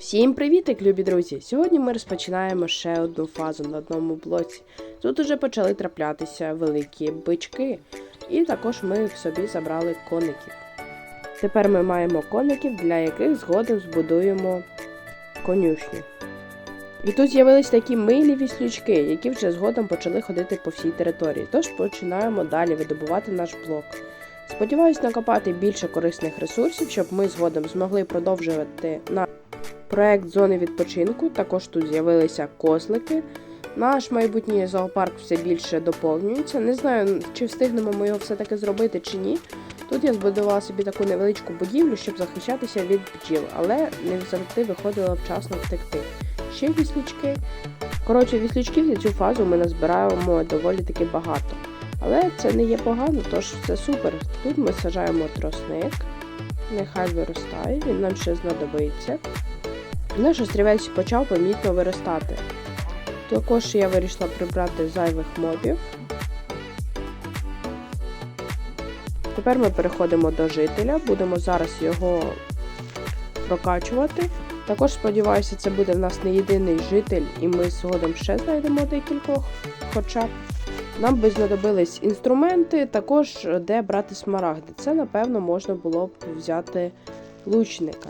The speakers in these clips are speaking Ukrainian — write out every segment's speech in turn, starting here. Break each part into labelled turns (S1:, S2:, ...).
S1: Всім привітик, любі друзі! Сьогодні ми розпочинаємо ще одну фазу на одному блоці. Тут уже почали траплятися великі бички, і також ми собі забрали коників. Тепер ми маємо коників, для яких згодом збудуємо конюшню. І тут з'явились такі милі віслючки, які вже згодом почали ходити по всій території. Тож починаємо далі видобувати наш блок. Сподіваюсь накопати більше корисних ресурсів, щоб ми згодом змогли продовжувати на проект зони відпочинку. Також тут з'явилися козлики. Наш майбутній зоопарк все більше доповнюється. Не знаю, чи встигнемо ми його все-таки зробити чи ні. Тут я збудувала собі таку невеличку будівлю, щоб захищатися від бджіл, але не завжди виходило вчасно втекти. Ще віслючки. Коротше, віслючків за цю фазу ми назбираємо доволі таки багато. Але це не є погано, тож це супер. Тут ми сажаємо тросник, нехай виростає, він нам ще знадобиться. Наш острівець почав помітно виростати. Також я вирішила прибрати зайвих мобів. Тепер ми переходимо до жителя, будемо зараз його прокачувати. Також сподіваюся, це буде в нас не єдиний житель, і ми згодом ще знайдемо декількох. Хоча нам би знадобились інструменти, також де брати смарагди. Це, напевно, можна було б взяти лучника.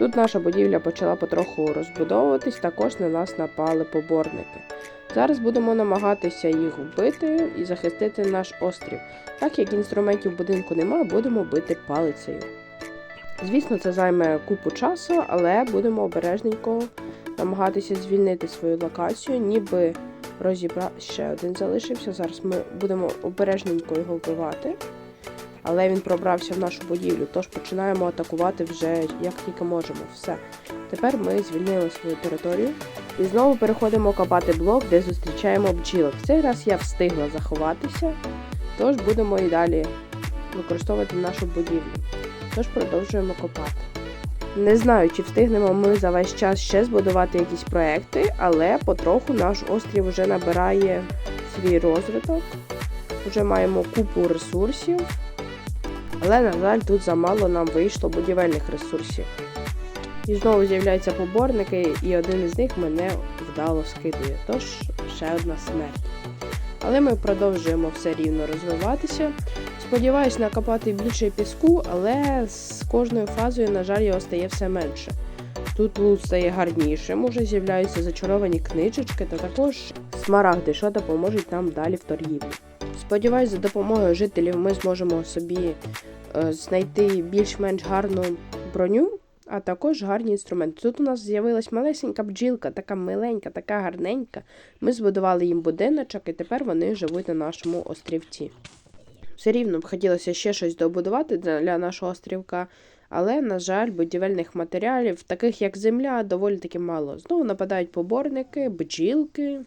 S1: Тут наша будівля почала потроху розбудовуватись, також на нас напали поборники. Зараз будемо намагатися їх вбити і захистити наш острів. Так як інструментів будинку немає, будемо бити палицею. Звісно, це займе купу часу, але будемо обережненько намагатися звільнити свою локацію, ніби розібра... ще один залишився. Зараз ми будемо обережненько його вбивати. Але він пробрався в нашу будівлю, тож починаємо атакувати вже як тільки можемо. Все. Тепер ми звільнили свою територію і знову переходимо копати блок, де зустрічаємо бджілок. В цей раз я встигла заховатися, тож будемо і далі використовувати нашу будівлю. Тож продовжуємо копати. Не знаю, чи встигнемо ми за весь час ще збудувати якісь проекти, але потроху наш острів вже набирає свій розвиток. Вже маємо купу ресурсів. Але, на жаль, тут замало нам вийшло будівельних ресурсів. І знову з'являються поборники, і один із них мене вдало скидує. Тож ще одна смерть. Але ми продовжуємо все рівно розвиватися. Сподіваюсь накопати більше піску, але з кожною фазою, на жаль, його стає все менше. Тут лут стає гарнішим, уже з'являються зачаровані книжечки та також смарагди, що допоможуть нам далі в торгівлі. Сподіваюсь, за допомогою жителів ми зможемо собі е, знайти більш-менш гарну броню, а також гарні інструменти. Тут у нас з'явилась малесенька бджілка, така миленька, така гарненька. Ми збудували їм будиночок, і тепер вони живуть на нашому острівці. Все рівно б хотілося ще щось добудувати для нашого острівка, але, на жаль, будівельних матеріалів, таких як земля, доволі таки мало. Знову нападають поборники, бджілки.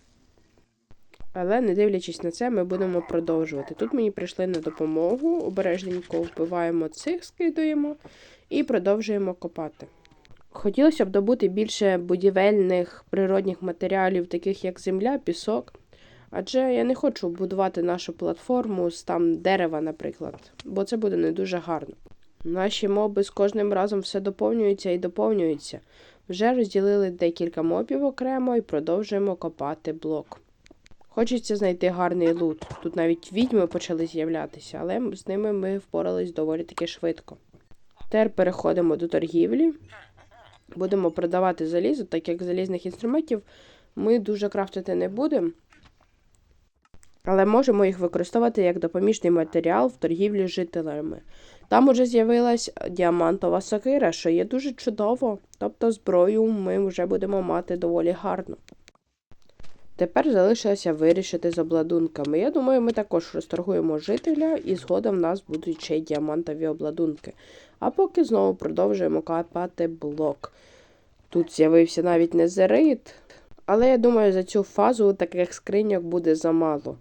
S1: Але не дивлячись на це, ми будемо продовжувати. Тут мені прийшли на допомогу, обережненько вбиваємо цих, скидуємо і продовжуємо копати. Хотілося б добути більше будівельних природних матеріалів, таких як земля, пісок. Адже я не хочу будувати нашу платформу з там дерева, наприклад, бо це буде не дуже гарно. Наші моби з кожним разом все доповнюються і доповнюються. Вже розділили декілька мобів окремо і продовжуємо копати блок. Хочеться знайти гарний лут. Тут навіть відьми почали з'являтися, але з ними ми впорались доволі таки швидко. Тепер переходимо до торгівлі. Будемо продавати залізо, так як залізних інструментів ми дуже крафтити не будемо. Але можемо їх використовувати як допоміжний матеріал в торгівлі з жителями. Там уже з'явилась діамантова сокира, що є дуже чудово, тобто зброю ми вже будемо мати доволі гарно. Тепер залишилося вирішити з обладунками. Я думаю, ми також розторгуємо жителя, і згодом в нас будуть ще й діамантові обладунки. А поки знову продовжуємо копати блок. Тут з'явився навіть незерит, але я думаю, за цю фазу таких скриньок буде замало.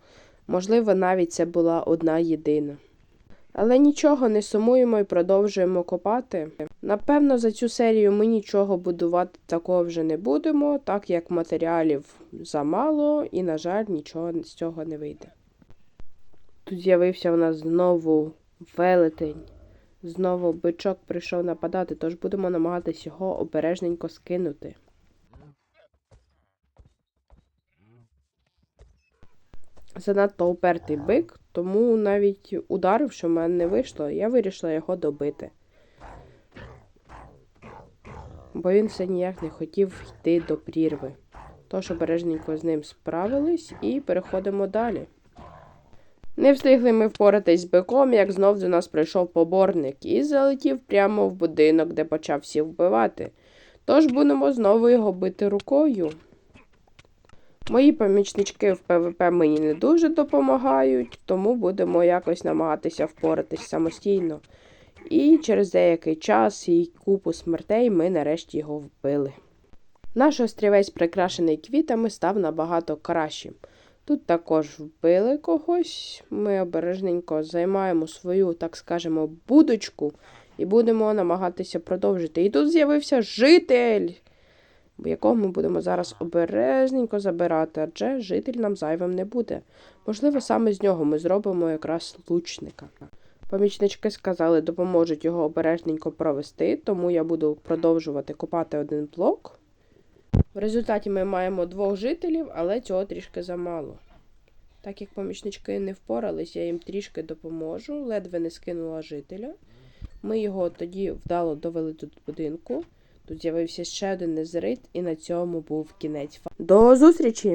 S1: Можливо, навіть це була одна єдина. Але нічого не сумуємо і продовжуємо копати. Напевно, за цю серію ми нічого будувати такого вже не будемо, так як матеріалів замало, і, на жаль, нічого з цього не вийде. Тут з'явився у нас знову велетень Знову бичок прийшов нападати, тож будемо намагатись його обережненько скинути. Занадто упертий бик, тому навіть ударив, що в мене не вийшло, я вирішила його добити. Бо він все ніяк не хотів йти до прірви. Тож обережненько з ним справились і переходимо далі. Не встигли ми впоратись з биком, як знов до нас прийшов поборник і залетів прямо в будинок, де почав всіх вбивати. Тож будемо знову його бити рукою. Мої помічнички в ПВП мені не дуже допомагають, тому будемо якось намагатися впоратись самостійно. І через деякий час і купу смертей ми нарешті його вбили. Наш острівець, прикрашений квітами, став набагато кращим. Тут також вбили когось. Ми обережненько займаємо свою, так скажемо, будочку і будемо намагатися продовжити. І тут з'явився житель, якого ми будемо зараз обережненько забирати, адже житель нам зайвим не буде. Можливо, саме з нього ми зробимо якраз лучника. Помічнички сказали, допоможуть його обережненько провести, тому я буду продовжувати копати один блок. В результаті ми маємо двох жителів, але цього трішки замало. Так як помічнички не впорались, я їм трішки допоможу, ледве не скинула жителя. Ми його тоді вдало довели до будинку. Тут з'явився ще один незрит, і на цьому був кінець. До зустрічі!